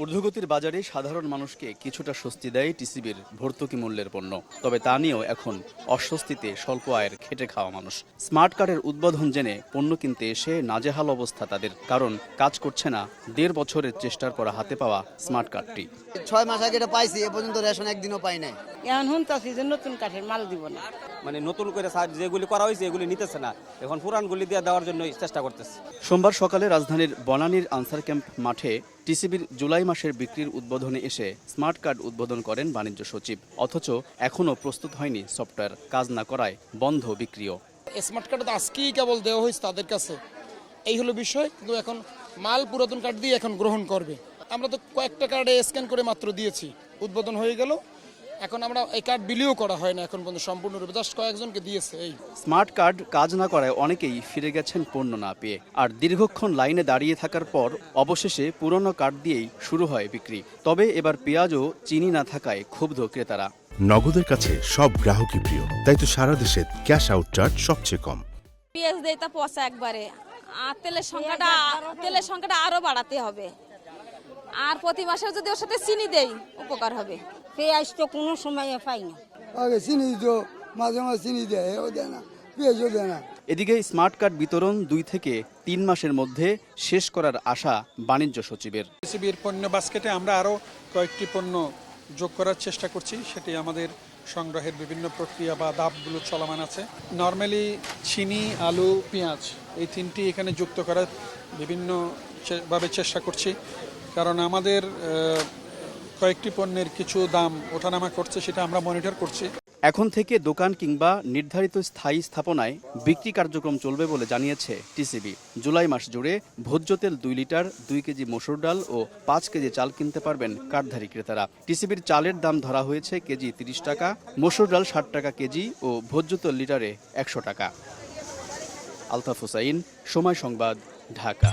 ঊর্ধ্বগতির বাজারে সাধারণ মানুষকে কিছুটা স্বস্তি দেয় টিসিবির ভর্তুকি মূল্যের পণ্য। তবে তা নিয়েও এখন অস্বস্তিতে স্বল্প আয়ের খেটে খাওয়া মানুষ। স্মার্ট কার্ডের উদ্বোধন জেনে পণ্য কিনতে এসে নাজেহাল অবস্থা তাদের। কারণ কাজ করছে না দেড় বছরের চেষ্টার পর হাতে পাওয়া স্মার্ট কার্ডটি। ছয় মাস আগে এটা পাইছি এ পর্যন্ত রেশন একদিনও পাই নাই। এখন শুনতেছি যে নতুন কাঠের মাল দিব না। মানে নতুন করে যেগুলি করা হয়েছে এগুলি নিতেছে না। এখন পুরানগুলি দিয়ে দেওয়ার জন্য চেষ্টা করতেছে। সোমবার সকালে রাজধানীর বনানীর আনসার ক্যাম্প মাঠে টিসিবির জুলাই মাসের বিক্রির উদ্বোধনে এসে স্মার্ট কার্ড উদ্বোধন করেন বাণিজ্য সচিব। অথচ এখনও প্রস্তুত হয়নি সফটওয়্যার। কাজ না করায় বন্ধ বিক্রিও। স্মার্ট কার্ড আজকেই কেবল দেওয়া হয়েছে তাদের কাছে। এই হলো বিষয়, কিন্তু এখন মাল পুরাতন কার্ড দিয়ে এখন গ্রহণ করবে। আমরা তো কয়েকটা কার্ডে স্ক্যান করে মাত্র দিয়েছি। উদ্বোধন হয়ে গেল। এখন আমরা এই কার্ড বিলিও করা হয় না এখন পর্যন্ত সম্পূর্ণরূপে। জাস্ট কয়েকজনকে দিয়েছে এই। স্মার্ট কার্ড কাজ না করায় অনেকেই ফিরে গেছেন পণ্য না পেয়ে। আর দীর্ঘক্ষণ লাইনে দাঁড়িয়ে থাকার পর অবশেষে পুরনো কার্ড দিয়েই শুরু হয় বিক্রি। তবে এবার পেঁয়াজও চিনি না থাকায় ক্ষুব্ধ ক্রেতারা। নগদের কাছে সব গ্রাহকই প্রিয় তাই তো সারা দেশে ক্যাশ আউট চার্জ সবচেয়ে কম। পেঁয়াজ দেয় তা পচা একবারে। আর তেলের সংখ্যাটা তেলের সংখ্যাটা আরও বাড়াতে হবে। আর প্রতি মাসে যদি ওর সাথে চিনি দেই উপকার হবে। পেঁয়াজ তো কোনো সময় পাই না। আগে চিনি তো মাঝে মাঝে চিনি দেয় এও দেয় না পেঁয়াজও দেয় না। এদিকে স্মার্ট কার্ড বিতরণ দুই থেকে তিন মাসের মধ্যে শেষ করার আশা বাণিজ্য সচিবের। সিবির পণ্য বাস্কেটে আমরা আরও কয়েকটি পণ্য যোগ করার চেষ্টা করছি সেটি আমাদের সংগ্রহের বিভিন্ন প্রক্রিয়া বা দাবগুলো চলমান আছে। নর্মালি চিনি আলু পেঁয়াজ এই তিনটি এখানে যুক্ত করার বিভিন্নভাবে চেষ্টা করছি। কারণ আমাদের কয়েকটি পণ্যের কিছু দাম ওঠানামা করছে সেটা আমরা মনিটর করছি। এখন থেকে দোকান কিংবা নির্ধারিত স্থায়ী স্থাপনায় বিক্রি কার্যক্রম চলবে বলে জানিয়েছে টিসিবি। জুলাই মাস জুড়ে ভোজ্য তেল দুই লিটার, দুই কেজি মসুর ডাল ও পাঁচ কেজি চাল কিনতে পারবেন কার্ডধারী ক্রেতারা। টিসিবির চালের দাম ধরা হয়েছে কেজি তিরিশ টাকা, মসুর ডাল ষাট টাকা কেজি ও ভোজ্য তেল লিটারে একশো টাকা। আলতাফ হুসাইন, সময় সংবাদ, ঢাকা।